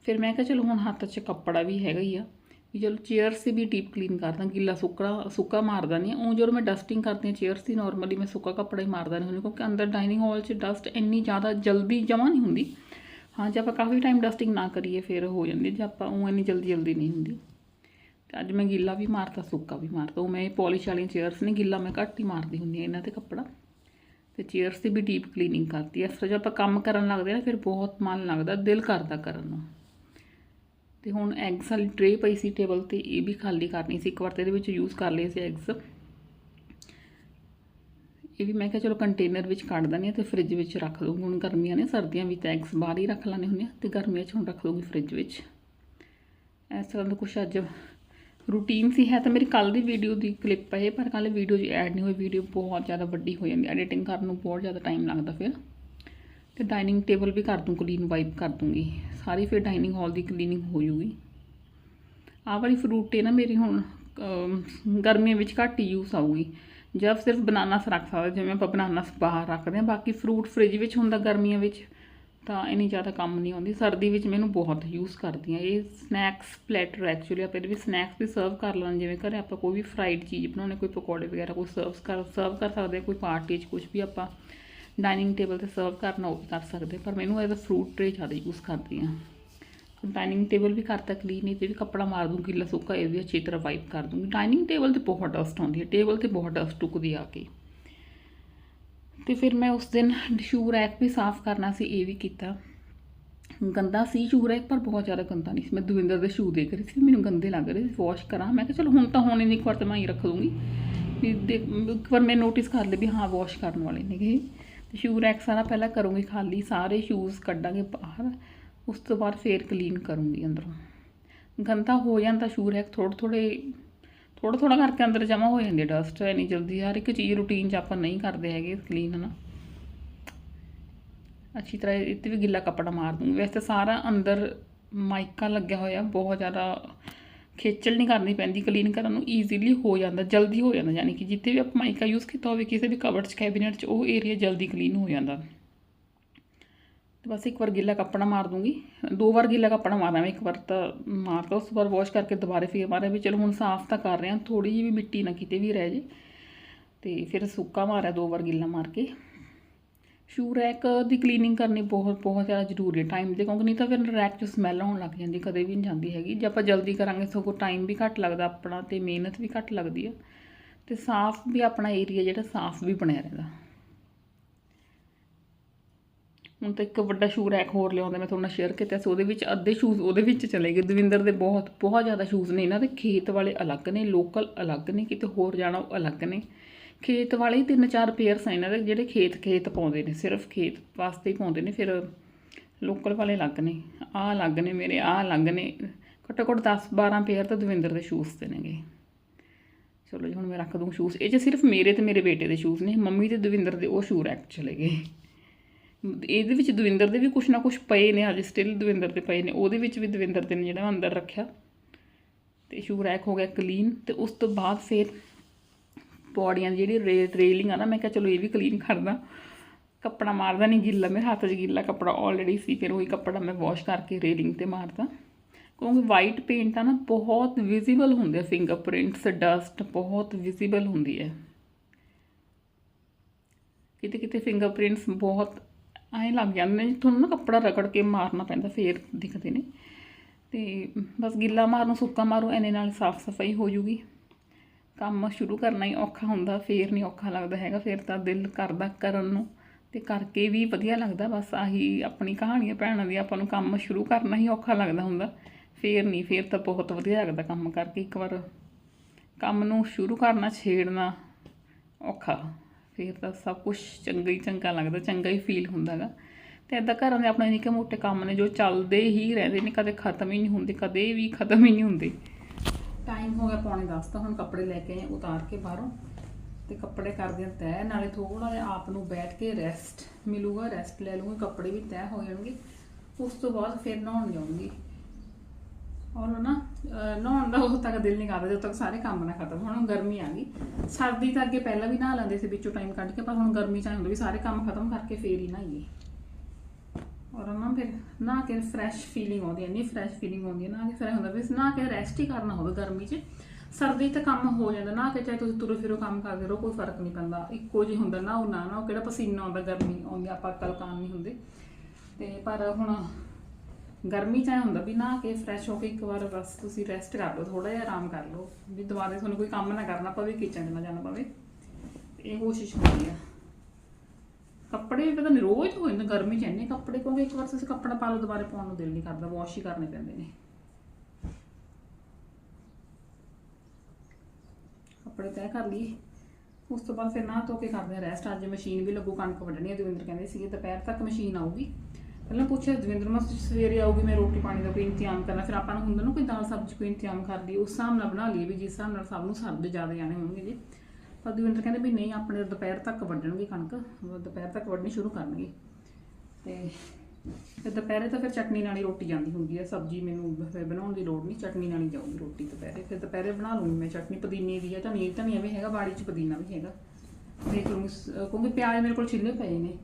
ਫਿਰ ਮੈਂ ਕਿਹਾ ਚਲੋ ਹੁਣ ਹੱਥ 'ਚ ਕੱਪੜਾ ਵੀ ਹੈਗਾ ਹੀ ਆ। ਵੀ ਚਲੋ ਚੇਅਰਸ ਵੀ ਡੀਪ ਕਲੀਨ ਕਰਦਾ ਗਿੱਲਾ ਸੁੱਕਾ ਸੁੱਕਾ ਮਾਰਦਾ ਨਹੀਂ ਉਹ ਜਦੋਂ ਮੈਂ ਡਸਟਿੰਗ ਕਰਦੀ ਹਾਂ ਚੇਅਰਸ ਦੀ ਨਾਰਮਲੀ ਮੈਂ ਸੁੱਕਾ ਕੱਪੜਾ ਹੀ ਮਾਰਦਾ ਨਹੀਂ ਹੁੰਦੀ ਕਿਉਂਕਿ ਅੰਦਰ ਡਾਈਨਿੰਗ ਹਾਲ 'ਚ ਡਸਟ ਇੰਨੀ ਜ਼ਿਆਦਾ ਜਲਦੀ ਜਮ੍ਹਾਂ ਨਹੀਂ ਹੁੰਦੀ। ਹਾਂ, ਜੇ ਆਪਾਂ ਕਾਫੀ ਟਾਈਮ ਡਸਟਿੰਗ ਨਾ ਕਰੀਏ, ਫਿਰ ਹੋ ਜਾਂਦੀ ਜੇ ਆਪਾਂ ਉਹ ਇੰਨੀ ਜਲਦੀ ਜਲਦੀ ਨਹੀਂ ਹੁੰਦੀ। ਅੱਜ ਮੈਂ ਗਿੱਲਾ ਵੀ ਮਾਰਤਾ, ਸੁੱਕਾ ਵੀ ਮਾਰਤਾ। ਉਹ ਮੈਂ ਪੋਲਿਸ਼ ਵਾਲੀਆਂ ਚੇਅਰਸ ਨਹੀਂ, ਗਿੱਲਾ ਮੈਂ ਘੱਟ ਹੀ ਮਾਰਦੀ ਹੁੰਦੀ ਹਾਂ ਇਹਨਾਂ ਤੇ ਕੱਪੜਾ। ਤੇ ਚੇਅਰਸ ਦੀ ਵੀ ਡੀਪ ਕਲੀਨਿੰਗ ਕਰਤੀ। ਇਸ ਤਰ੍ਹਾਂ ਜੇ ਆਪਾਂ ਕੰਮ ਕਰਨ ਲੱਗਦੇ ਨਾ, ਫਿਰ ਬਹੁਤ ਮਨ ਲੱਗਦਾ, ਦਿਲ ਕਰਦਾ ਕਰਨ ਨੂੰ। ਤੇ ਹੁਣ ਐਗਸ ਵਾਲੀ ਟਰੇ ਪਈ ਸੀ ਟੇਬਲ ਤੇ, ਇਹ ਵੀ ਖਾਲੀ ਕਰਨੀ ਸੀ। ਇੱਕ ਵਾਰ ਤੇ ਇਹਦੇ ਵਿੱਚ ਯੂਜ਼ ਕਰ ਲਏ ਸੀ ਐਗਸ ਇਹ ਵੀ ਮੈਂ ਕਿਹਾ, ਚਲੋ ਕੰਟੇਨਰ ਵਿੱਚ ਕੱਢ ਦਣੀ ਤੇ ਫ੍ਰਿਜ ਵਿੱਚ ਰੱਖ ਦੂੰਗੀ ਹੁਣ ਗਰਮੀਆਂ ਨੇ, ਸਰਦੀਆਂ ਵਿੱਚ ਤਾਂ ਐਗਸ ਬਾਹਰ ਹੀ ਰੱਖ ਲੈਣੇ ਹੁੰਦੇ ਆ ਤੇ ਗਰਮੀਆਂ 'ਚ ਹੁਣ ਰੱਖ ਦੂੰਗੀ ਫ੍ਰਿਜ ਵਿੱਚ। ਇਸ ਤਰ੍ਹਾਂ ਦਾ ਕੁਛ ਅੱਜ ਰੂਟੀਨ ਸੀ, ਹੈ ਤਾਂ ਮੇਰੀ ਕੱਲ ਦੀ ਵੀਡੀਓ ਦੀ ਕਲਿੱਪ ਹੈ ਪਰ ਕੱਲ ਵੀਡੀਓ 'ਚ ਐਡ ਨਹੀਂ ਹੋਈ ਵੀਡੀਓ ਬਹੁਤ ਜ਼ਿਆਦਾ ਵੱਡੀ ਹੋ ਜਾਂਦੀ ਐਡੀਟਿੰਗ ਕਰਨ ਨੂੰ ਬਹੁਤ ਜ਼ਿਆਦਾ ਟਾਈਮ ਲੱਗਦਾ ਫਿਰ। ਤੇ ਡਾਈਨਿੰਗ ਟੇਬਲ ਵੀ ਕਰ ਦੂੰ ਕਲੀਨ ਵਾਈਪ ਕਰ ਦੂੰਗੀ। ਸਾਰੀ ਫਿਰ ਡਾਈਨਿੰਗ ਹਾਲ ਦੀ ਕਲੀਨਿੰਗ ਹੋ ਜੂਗੀ। ਆਹ ਵਾਲੀ ਫਰੂਟ ਹੈ ਨਾ ਮੇਰੀ ਹੁਣ ਗਰਮੀਆਂ ਵਿੱਚ ਘੱਟ ਯੂਸ ਆਊਗੀ। ਜਦ ਸਿਰਫ ਬਨਾਨਾਸ ਰੱਖ ਸਕਦੇ ਜਿਵੇਂ ਆਪਾਂ ਬਨਾਨਾਸ ਬਾਹਰ ਰੱਖਦੇ ਹਾਂ ਬਾਕੀ ਫਰੂਟ ਫ੍ਰਿਜ ਵਿੱਚ ਹੁੰਦਾ ਗਰਮੀਆਂ ਵਿੱਚ ਤਾਂ ਇੰਨੀ ਜ਼ਿਆਦਾ ਕੰਮ ਨਹੀਂ ਆਉਂਦੀ। ਸਰਦੀ ਵਿੱਚ ਮੈਨੂੰ ਬਹੁਤ ਯੂਜ਼ ਕਰਦੀ ਹਾਂ। ਇਹ ਸਨੈਕਸ ਪਲੇਟਰ ਐਕਚੁਅਲੀ ਆਪਾਂ ਇਹਦੇ ਵਿੱਚ ਸਨੈਕਸ ਵੀ ਸਰਵ ਕਰ ਲੈਣ ਜਿਵੇਂ ਘਰੇ ਆਪਾਂ ਕੋਈ ਵੀ ਫਰਾਈਡ ਚੀਜ਼ ਬਣਾਉਣੇ ਕੋਈ ਪਕੌੜੇ ਵਗੈਰਾ ਕੋਈ ਸਰਵ ਕਰ ਸਰਵ ਕਰ ਸਕਦੇ ਕੋਈ ਪਾਰਟੀ 'ਚ ਕੁਝ ਵੀ ਆਪਾਂ ਡਾਈਨਿੰਗ ਟੇਬਲ ਤੇ ਸਰਵ ਕਰਨਾ ਉਹ ਵੀ ਕਰ ਸਕਦੇ ਪਰ ਮੈਨੂੰ ਇਹਦਾ ਫਰੂਟ ਟਰੇ ਜ਼ਿਆਦਾ ਯੂਜ਼ ਕਰਦੀ ਹਾਂ। ਡਾਈਨਿੰਗ ਟੇਬਲ ਵੀ ਕਰਤਾ ਕਲੀਨ ਇਹ ਤੇ ਵੀ ਕੱਪੜਾ ਮਾਰ ਦੂੰਗੀ ਗਿੱਲਾ ਸੁੱਕਾ, ਇਹ ਵੀ ਅੱਛੀ ਤਰ੍ਹਾਂ ਵਾਈਪ ਕਰ ਦੂੰਗੀ। ਡਾਈਨਿੰਗ ਟੇਬਲ ਤੇ ਬਹੁਤ ਡਸਟ ਆਉਂਦੀ ਹੈ। ਟੇਬਲ ਤੇ ਬਹੁਤ ਡਸਟ ਟੁਕਦੀ ਆ ਕੇ। ਤੇ ਫਿਰ ਮੈਂ ਉਸ ਦਿਨ ਸ਼ੂ ਰੈਕ ਵੀ ਸਾਫ਼ ਕਰਨਾ ਸੀ, ਇਹ ਵੀ ਕੀਤਾ। ਗੰਦਾ ਸੀ ਸ਼ੂ ਰੈਕ ਪਰ ਬਹੁਤ ਜ਼ਿਆਦਾ ਗੰਦਾ ਨਹੀਂ ਸੀ। ਮੈਂ ਦਵਿੰਦਰ ਦੇ ਸ਼ੂ ਦੇਖ ਰਹੀ ਸੀ, ਮੈਨੂੰ ਗੰਦੇ ਲੱਗ ਰਹੇ ਸੀ ਵਾਸ਼ ਕਰਾਂ। ਮੈਂ ਕਿਹਾ ਚਲੋ ਹੁਣ ਤਾਂ ਹੋਣੇ ਨਹੀਂ ਇੱਕ ਵਾਰ ਤਾਂ ਮੈਂ ਹੀ ਰੱਖ ਦੂੰਗੀ ਵੀ ਦੇਖ, ਇੱਕ ਵਾਰ ਮੈਂ ਨੋਟਿਸ ਕਰ ਲਿਆ ਵੀ ਹਾਂ ਵਾਸ਼ ਕਰਨ ਵਾਲੇ ਨੇਗੇ ਤੇ ਸ਼ੂ ਰੈਕ ਸਾਰਾ ਪਹਿਲਾਂ ਕਰੂੰਗੀ ਖਾਲੀ, ਸਾਰੇ ਸ਼ੂਜ਼ ਕੱਢਾਂਗੇ ਬਾਹਰ। ਉਸ ਤੋਂ ਬਾਅਦ ਫੇਰ ਕਲੀਨ ਕਰੂੰਗੀ ਅੰਦਰੋਂ। ਗੰਦਾ ਹੋ ਜਾਂਦਾ ਸ਼ੂ ਰੈਕ ਥੋੜ੍ਹੇ ਥੋੜ੍ਹੇ ਥੋੜ੍ਹਾ ਥੋੜ੍ਹਾ ਕਰਕੇ ਅੰਦਰ ਜਮ੍ਹਾਂ ਹੋ ਜਾਂਦੀ ਡਸਟ ਇੰਨੀ ਜਲਦੀ ਹਰ ਇੱਕ ਚੀਜ਼ ਰੂਟੀਨ 'ਚ ਆਪਾਂ ਨਹੀਂ ਕਰਦੇ ਹੈਗੇ ਕਲੀਨ ਨਾ ਅੱਛੀ ਤਰ੍ਹਾਂ ਇਹ ਤੇ ਵੀ ਗਿੱਲਾ ਕੱਪੜਾ ਮਾਰ ਦੂੰਗੀ। ਵੈਸੇ ਸਾਰਾ ਅੰਦਰ ਮਾਈਕਾ ਲੱਗਿਆ ਹੋਇਆ, ਬਹੁਤ ਜ਼ਿਆਦਾ ਖੇਚਲ ਨਹੀਂ ਕਰਨੀ ਪੈਂਦੀ ਕਲੀਨ ਕਰਨ ਨੂੰ ਈਜ਼ੀਲੀ ਹੋ ਜਾਂਦਾ, ਜਲਦੀ ਹੋ ਜਾਂਦਾ, ਯਾਨੀ ਕਿ ਜਿੱਥੇ ਵੀ ਆਪਾਂ ਮਾਈਕਾ ਯੂਜ਼ ਕੀਤਾ ਹੋਵੇ, ਕਿਸੇ ਵੀ ਕਬਰਡ 'ਚ ਕੈਬਿਨਟ 'ਚ, ਉਹ ਏਰੀਆ ਜਲਦੀ ਕਲੀਨ ਹੋ ਜਾਂਦਾ। ਬਸ ਇੱਕ ਵਾਰ ਗਿੱਲਾ ਕੱਪੜਾ ਮਾਰ ਦੂੰਗੀ। ਦੋ ਵਾਰ ਗਿੱਲਾ ਕੱਪੜਾ ਮਾਰਨਾ ਮੈਂ ਇੱਕ ਵਾਰ ਤਾਂ ਮਾਰਦਾ ਉਸ ਵਾਰ ਬਾਅਦ ਵਾਸ਼ ਕਰਕੇ ਦੁਬਾਰੇ ਫੇਰ ਮਾਰਿਆ ਵੀ ਚਲੋ ਹੁਣ ਸਾਫ਼ ਤਾਂ ਕਰ ਰਹੇ ਹਾਂ ਥੋੜੀ ਜਿਹੀ ਵੀ ਮਿੱਟੀ ਨਾ ਕਿਤੇ ਵੀ ਰਹਿ ਜੇ। ਤੇ ਫਿਰ ਸੁੱਕਾ ਮਾਰਿਆ ਦੋ ਵਾਰ ਗਿੱਲਾ ਮਾਰ ਕੇ। ਸ਼ੂ ਰੈਕ ਦੀ ਕਲੀਨਿੰਗ ਕਰਨੀ ਬਹੁਤ ਬਹੁਤ ਜ਼ਿਆਦਾ ਜ਼ਰੂਰੀ ਹੈ ਟਾਈਮ ਦੇ ਕਿਉਂਕਿ ਨਹੀਂ ਤਾਂ ਫਿਰ ਰੈਕ 'ਚ ਸਮੈਲ ਆਉਣ ਲੱਗ ਜਾਂਦੀ, ਕਦੇ ਵੀ ਨਹੀਂ ਜਾਂਦੀ ਹੈਗੀ। ਜੇ ਆਪਾਂ ਜਲਦੀ ਕਰਾਂਗੇ, ਸਗੋਂ ਟਾਈਮ ਵੀ ਘੱਟ ਲੱਗਦਾ ਆਪਣਾ ਤੇ ਮਿਹਨਤ ਵੀ ਘੱਟ ਲੱਗਦੀ ਆ। ਤੇ ਸਾਫ਼ ਵੀ ਆਪਣਾ ਏਰੀਆ ਜਿਹੜਾ ਸਾਫ਼ ਵੀ ਬਣਿਆ ਰਹਿੰਦਾ। ਹੁਣ ਤਾਂ ਇੱਕ ਵੱਡਾ ਸ਼ੂ ਰੈਕ ਹੋਰ ਲਿਆਉਂਦਾ, ਮੈਂ ਤੁਹਾਡੇ ਨਾਲ ਸ਼ੇਅਰ ਕੀਤਾ ਸੀ, ਉਹਦੇ ਵਿੱਚ ਅੱਧੇ ਸ਼ੂਜ਼ ਉਹਦੇ ਵਿੱਚ ਚਲੇ ਗਏ। ਦਵਿੰਦਰ ਦੇ ਬਹੁਤ ਬਹੁਤ ਜ਼ਿਆਦਾ ਸ਼ੂਜ਼ ਨੇ ਇਹਨਾਂ ਦੇ, ਖੇਤ ਵਾਲੇ ਅਲੱਗ ਨੇ ਲੋਕਲ ਅਲੱਗ ਨੇ, ਕਿਤੇ ਹੋਰ ਜਾਣਾ ਉਹ ਅਲੱਗ ਨੇ। ਖੇਤ ਵਾਲੇ ਹੀ ਤਿੰਨ ਚਾਰ ਪੇਅਰਸ ਆ ਇਹਨਾਂ ਦੇ, ਜਿਹੜੇ ਖੇਤ ਖੇਤ ਪਾਉਂਦੇ ਨੇ, ਸਿਰਫ ਖੇਤ ਵਾਸਤੇ ਹੀ ਪਾਉਂਦੇ ਨੇ, ਫਿਰ ਲੋਕਲ ਵਾਲੇ ਅਲੱਗ ਨੇ, ਆਹ ਅਲੱਗ ਨੇ ਮੇਰੇ, ਆਹ ਅਲੱਗ ਨੇ। ਘੱਟੋ ਘੱਟ 10 12 ਪੇਅਰ ਤਾਂ ਦਵਿੰਦਰ ਦੇ ਸ਼ੂਜ਼ ਤੇ ਨੇਗੇ। ਚਲੋ ਜੀ, ਹੁਣ ਮੈਂ ਰੱਖ ਦੂੰ ਸ਼ੂਜ਼ ਇਹ 'ਚ ਸਿਰਫ ਮੇਰੇ ਤੇ ਮੇਰੇ ਬੇਟੇ ਦੇ ਸ਼ੂਜ਼ ਨੇ, ਮੰਮੀ ਤੇ ਦਵਿੰਦਰ ਦੇ ਉਹ ਸ਼ੂ ਰੈਕ ਚਲੇ ਗਏ। ਇਹਦੇ ਵਿੱਚ ਦਵਿੰਦਰ ਦੇ ਵੀ ਕੁਛ ਨਾ ਕੁਛ ਪਏ ਨੇ ਹਜੇ ਸਟਿਲ ਦਵਿੰਦਰ ਦੇ ਪਏ ਨੇ। ਉਹਦੇ ਵਿੱਚ ਵੀ ਦਵਿੰਦਰ ਦੇ ਨੇ ਜਿਹੜਾ ਅੰਦਰ ਰੱਖਿਆ। ਤੇ ਸ਼ੂ ਰੈਕ ਹੋ ਗਿਆ ਕਲੀਨ ਤੇ ਉਸ ਤੋਂ ਬਾਅਦ ਫਿਰ ਪੌੜੀਆਂ ਦੀ ਜਿਹੜੀ ਰੇ ਰੇਲਿੰਗ ਆ ਨਾ, ਮੈਂ ਕਿਹਾ ਚਲੋ ਇਹ ਵੀ ਕਲੀਨ ਕਰਦਾ। ਕੱਪੜਾ ਮਾਰਦਾ ਨਹੀਂ ਗਿੱਲਾ, ਮੇਰੇ ਹੱਥ 'ਚ ਗਿੱਲਾ ਕੱਪੜਾ ਆਲਰੇਡੀ ਸੀ, ਫਿਰ ਉਹੀ ਕੱਪੜਾ ਮੈਂ ਵਾਸ਼ ਕਰਕੇ ਰੇਲਿੰਗ ਤੇ ਮਾਰਦਾ। ਕਿਉਂਕਿ ਵਾਈਟ ਪੇਂਟ ਆ ਨਾ, ਬਹੁਤ ਵਿਜ਼ੀਬਲ ਹੁੰਦੇ ਆ ਫਿੰਗਰਪ੍ਰਿੰਟਸ ਡਸਟ ਬਹੁਤ ਵਿਜ਼ੀਬਲ ਹੁੰਦੀ ਹੈ। ਕਿਤੇ ਕਿਤੇ ਫਿੰਗਰਪ੍ਰਿੰਟਸ ਬਹੁਤ ਐਂ ਲੱਗ ਜਾਂਦੇ ਨੇ ਤੁਹਾਨੂੰ ਨਾ ਕੱਪੜਾ ਰਗੜ ਕੇ ਮਾਰਨਾ ਪੈਂਦਾ, ਫੇਰ ਦਿਖਦੇ ਨੇ। ਤੇ ਬਸ ਗਿੱਲਾ ਮਾਰੋ ਸੁੱਕਾ ਮਾਰੋ ਐਨੇ ਨਾਲ ਸਾਫ਼ ਸਫ਼ਾਈ ਹੋ ਜੂਗੀ। ਕੰਮ ਸ਼ੁਰੂ ਕਰਨਾ ਹੀ ਔਖਾ ਹੁੰਦਾ, ਫੇਰ ਨਹੀਂ ਔਖਾ ਲੱਗਦਾ ਹੈਗਾ। ਫੇਰ ਤਾਂ ਦਿਲ ਕਰਦਾ ਕਰਨ ਨੂੰ। ਤੇ ਕਰਕੇ ਵੀ ਵਧੀਆ ਲੱਗਦਾ, ਬਸ ਆਹੀ ਆਪਣੀ ਕਹਾਣੀਆਂ ਭੈਣਾਂ ਦੀ। ਆਪਾਂ ਨੂੰ ਕੰਮ ਸ਼ੁਰੂ ਕਰਨਾ ਹੀ ਔਖਾ ਲੱਗਦਾ ਹੁੰਦਾ। ਫੇਰ ਨਹੀਂ, ਫੇਰ ਤਾਂ ਬਹੁਤ ਵਧੀਆ ਲੱਗਦਾ ਕੰਮ ਕਰਕੇ। ਇੱਕ ਵਾਰ ਕੰਮ ਨੂੰ ਸ਼ੁਰੂ ਕਰਨਾ, ਛੇੜਨਾ ਔਖਾ। ਫਿਰ ਤਾਂ ਸਭ ਕੁਝ ਚੰਗਾ ਹੀ ਚੰਗਾ ਲੱਗਦਾ, ਚੰਗਾ ਹੀ ਫੀਲ ਹੁੰਦਾਗਾ। ਤੇ ਇਦਾਂ ਘਰਾਂ ਦੇ ਆਪਣੇ ਨਿੱਕੇ ਮੋਟੇ ਕੰਮ ਨੇ ਜੋ ਚੱਲਦੇ ਹੀ ਰਹਿੰਦੇ ਨੇ, ਕਦੇ ਖਤਮ ਹੀ ਨਹੀਂ ਹੁੰਦੇ, ਕਦੇ ਵੀ ਖਤਮ ਹੀ ਨਹੀਂ ਹੁੰਦੇ। ਟਾਈਮ ਹੋ ਗਿਆ ਪੌਣੇ 10 ਤਾਂ ਹੁਣ ਕੱਪੜੇ ਲੈ ਕੇ ਆਏ ਉਤਾਰ ਕੇ ਬਾਹਰੋਂ ਤੇ ਕੱਪੜੇ ਕਰਦੇ ਆ ਤੈਅ ਨਾਲੇ ਥੋੜਾ ਜਿਹਾ ਆਪ ਨੂੰ ਬੈਠ ਕੇ ਰੈਸਟ ਮਿਲੂਗਾ ਰੈਸਟ ਲੈ ਲੂੰਗੀ ਕੱਪੜੇ ਵੀ ਤੈਅ ਹੋ ਜਾਣਗੇ। ਉਸ ਤੋਂ ਬਾਅਦ ਫਿਰ ਨਹਾਉਣ ਜਾਊਂਗੀ। ਔਰ ਨਾ, ਅਹ, ਨਹਾਉਣ ਦਾ ਉਦੋਂ ਤੱਕ ਦਿਲ ਨਹੀਂ ਕਰਦਾ, ਜਦੋਂ ਤੱਕ ਸਾਰੇ ਕੰਮ ਨਾ ਖਤਮ ਹੋਣ, ਹੁਣ ਗਰਮੀ ਆ ਗਈ। ਸਰਦੀ ਤਾਂ ਅੱਗੇ ਪਹਿਲਾਂ ਵੀ ਨਹਾ ਲੈਂਦੇ ਸੀ, ਵਿੱਚੋਂ ਟਾਈਮ ਕੱਢ ਕੇ, ਪਰ ਹੁਣ ਗਰਮੀ ਚ ਆਏ ਹੁੰਦਾ ਵੀ ਸਾਰੇ ਕੰਮ ਖਤਮ ਕਰਕੇ ਫੇਰ ਹੀ ਨਹਾਈਏ। ਔਰ ਨਾ ਫਿਰ ਨਹਾ ਕੇ ਫਰੈਸ਼ ਫੀਲਿੰਗ ਆਉਂਦੀ ਹੈ ਨਹੀਂ ਫਰੈਸ਼ ਫੀਲਿੰਗ ਆਉਂਦੀ ਹੈ ਨਾ ਕਿ ਫਿਰ ਹੁੰਦਾ ਵੀ ਨਹਾ ਕੇ ਰੈਸਟ ਹੀ ਕਰਨਾ ਹੋਵੇ ਗਰਮੀ 'ਚ। ਸਰਦੀ ਤਾਂ ਕੰਮ ਹੋ ਜਾਂਦਾ ਨਾ ਕਿ ਚਾਹੇ ਤੁਸੀਂ ਤੁਰੋ ਫਿਰੋ, ਕੰਮ ਕਰਦੇ ਰਹੋ, ਕੋਈ ਫ਼ਰਕ ਨਹੀਂ ਪੈਂਦਾ। ਇੱਕੋ ਜਿਹੀ ਹੁੰਦਾ ਨਾ ਉਹ ਨਾ ਨਾ ਉਹ ਕਿਹੜਾ ਪਸੀਨਾ ਆਉਂਦਾ, ਗਰਮੀ ਆਉਂਦੀ, ਆਪਾਂ ਕਲਕਾਨ ਨਹੀਂ ਹੁੰਦੇ। ਤੇ ਪਰ ਹੁਣ ਗਰਮੀ ਚ ਐਂ ਹੁੰਦਾ ਵੀ ਨਹਾ ਕੇ ਫਰੈਸ਼ ਹੋ ਕੇ ਇੱਕ ਵਾਰ ਬਸ ਤੁਸੀਂ ਰੈਸਟ ਕਰ ਲਓ ਥੋੜਾ ਜਿਹਾ ਆਰਾਮ ਕਰ ਲਓ, ਵੀ ਦੁਬਾਰੇ ਤੁਹਾਨੂੰ ਕੋਈ ਕੰਮ ਨਾ ਕਰਨਾ ਪਵੇ ਕਿਚਨ 'ਚ ਨਾ ਜਾਣਾ ਪਵੇ। ਇਹ ਕੋਸ਼ਿਸ਼ ਹੁੰਦੀ ਆ। ਕੱਪੜੇ ਵੀ ਪਤਾ ਨਹੀਂ ਰੋਜ਼ ਹੋ ਜਾਂਦੇ ਗਰਮੀ ਚ ਇੰਨੇ ਕੱਪੜੇ, ਕਿਉਂਕਿ ਇੱਕ ਵਾਰ ਤੁਸੀਂ ਕੱਪੜਾ ਪਾ ਲਓ, ਦੁਬਾਰੇ ਪਾਉਣ ਨੂੰ ਦਿਲ ਨਹੀਂ ਕਰਦਾ ਵਾਸ਼ ਹੀ ਕਰਨੇ ਪੈਂਦੇ ਨੇ। ਕੱਪੜੇ ਤੈਅ ਕਰ ਲਈਏ। ਉਸ ਤੋਂ ਬਾਅਦ ਫਿਰ ਨਾ ਧੋ ਕੇ ਕਰਦੇ ਆ ਰੈਸਟ ਅੱਜ ਮਸ਼ੀਨ ਵੀ ਲੱਗੂ, ਕਣਕ ਵੱਢਣੀ ਹੈ ਦਵਿੰਦਰ ਕਹਿੰਦੇ ਸੀਗੇ, ਦੁਪਹਿਰ ਤੱਕ ਮਸ਼ੀਨ ਆਊਗੀ। ਪਹਿਲਾਂ ਪੁੱਛਿਆ ਦਵਿੰਦਰ ਮੈਂ ਸਵੇਰੇ ਆਉਗੀ ਮੈਂ ਰੋਟੀ ਪਾਣੀ ਦਾ ਕੋਈ ਇੰਤਜ਼ਾਮ ਕਰਨਾ, ਫਿਰ ਆਪਾਂ ਨੂੰ ਹੁੰਦਾ ਨਾ ਕੋਈ ਦਾਲ ਸਬਜ਼ੀ ਕੋਈ ਇੰਤਜ਼ਾਮ ਕਰ ਲਈਏ, ਉਸ ਹਿਸਾਬ ਨਾਲ ਬਣਾ ਲਈਏ ਵੀ ਜਿਸ ਹਿਸਾਬ ਨਾਲ ਸਭ ਨੂੰ ਸਰਦ ਜ਼ਿਆਦਾ ਜਾਣੇ ਹੋਣਗੇ ਜੀ। ਪਰ ਦਵਿੰਦਰ ਕਹਿੰਦੇ ਵੀ ਨਹੀਂ, ਆਪਣੇ ਦੁਪਹਿਰ ਤੱਕ ਵੱਢਣਗੇ ਕਣਕ ਦੁਪਹਿਰ ਤੱਕ ਵੱਢਣੀ ਸ਼ੁਰੂ ਕਰਨਗੇ। ਤੇ ਤੇ ਦੁਪਹਿਰੇ ਤਾਂ ਫਿਰ ਚਟਨੀ ਨਾਲ ਹੀ ਰੋਟੀ ਜਾਂਦੀ ਹੁੰਦੀ ਹੈ ਸਬਜ਼ੀ ਮੈਨੂੰ ਬਣਾਉਣ ਦੀ ਲੋੜ ਨਹੀਂ, ਚਟਨੀ ਨਾਲ ਹੀ ਜਾਊਗੀ ਰੋਟੀ ਦੁਪਹਿਰੇ। ਫਿਰ ਦੁਪਹਿਰੇ ਬਣਾ ਲੂੰਗੀ ਮੈਂ ਚਟਨੀ, ਪੁਦੀਨੇ ਦੀ ਹੈ ਧਨੀਆ ਧਨੀਆ ਵੀ ਹੈਗਾ, ਬਾੜੀ 'ਚ ਪੁਦੀਨਾ ਵੀ ਹੈਗਾ। ਦੇਖ ਲੂੰਗੀ ਸ- ਕਿਉਂਕਿ ਪਿਆਜ਼ ਮੇਰੇ ਕੋਲ ਛਿੱਲੇ ਪਏ ਨੇ।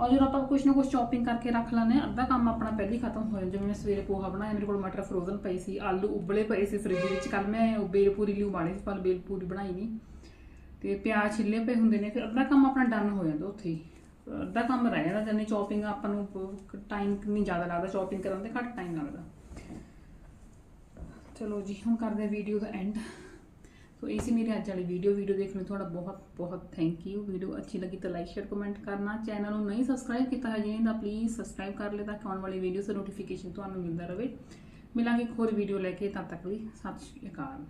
ਔਰ ਜਦੋਂ ਆਪਾਂ ਕੁਛ ਨਾ ਕੁਛ ਚੌਪਿੰਗ ਕਰਕੇ ਰੱਖ ਲੈਂਦੇ ਹਾਂ, ਅੱਧਾ ਕੰਮ ਆਪਣਾ ਪਹਿਲਾਂ ਹੀ ਖਤਮ ਹੋ ਜਾਂਦਾ। ਜਿਵੇਂ ਮੈਂ ਸਵੇਰੇ ਪੋਹਾ ਬਣਾਇਆ, ਮੇਰੇ ਕੋਲ ਮਟਰ ਫਰੋਜ਼ਨ ਪਈ ਸੀ, ਆਲੂ ਉਬਲੇ ਪਏ ਸੀ ਫ੍ਰਿਜ ਵਿੱਚ। ਕੱਲ ਮੈਂ ਬੇਲਪੂਰੀ ਲਈ ਉਬਾਲੇ ਸੀ, ਪਰ ਬੇਲਪੂਰੀ ਬਣਾਈ ਨਹੀਂ। ਤੇ ਪਿਆਜ਼ ਛਿੱਲੇ ਪਏ ਹੁੰਦੇ ਨੇ, ਫਿਰ ਅੱਧਾ ਕੰਮ ਆਪਣਾ ਡਨ ਹੋ ਜਾਂਦਾ ਉੱਥੇ ਹੀ। ਅੱਧਾ ਕੰਮ ਰਹਿ ਜਾਂਦਾ, ਜੰਨੀ ਚੌਪਿੰਗ ਆਪਾਂ ਨੂੰ ਟਾਈਮ ਨਹੀਂ ਜ਼ਿਆਦਾ ਲੱਗਦਾ ਚੌਪਿੰਗ ਕਰਨ ਤੇ ਘੱਟ ਟਾਈਮ ਲੱਗਦਾ। ਚਲੋ ਜੀ, ਹੁਣ ਕਰਦੇ ਵੀਡੀਓ ਦਾ ਐਂਡ ਸੋ ਇਹ ਸੀ ਮੇਰੀ ਅੱਜ ਵਾਲੀ ਵੀਡੀਓ ਵੀਡੀਓ ਦੇਖਣ ਲਈ ਤੁਹਾਡਾ ਬਹੁਤ ਬਹੁਤ ਥੈਂਕ ਯੂ ਵੀਡੀਓ ਅੱਛੀ ਲੱਗੀ ਤਾਂ ਲਾਈਕ ਸ਼ੇਅਰ ਕਮੈਂਟ ਕਰਨਾ। ਚੈਨਲ ਨੂੰ ਨਹੀਂ ਸਬਸਕ੍ਰਾਈਬ ਕੀਤਾ ਹੈ ਜਿਹਨੇ ਤਾਂ ਪਲੀਜ਼ ਸਬਸਕ੍ਰਾਈਬ ਕਰ ਲੈ ਤਾਂ ਕਿ ਆਉਣ ਵਾਲੀ ਵੀਡੀਓ ਦਾ ਨੋਟੀਫਿਕੇਸ਼ਨ ਤੁਹਾਨੂੰ ਮਿਲਦਾ ਰਹੇ। ਮਿਲਾਂਗੇ ਇੱਕ ਹੋਰ ਵੀਡੀਓ ਲੈ ਕੇ, ਤਦ ਤੱਕ ਲਈ ਸਤਿ ਸ਼੍ਰੀ ਅਕਾਲ।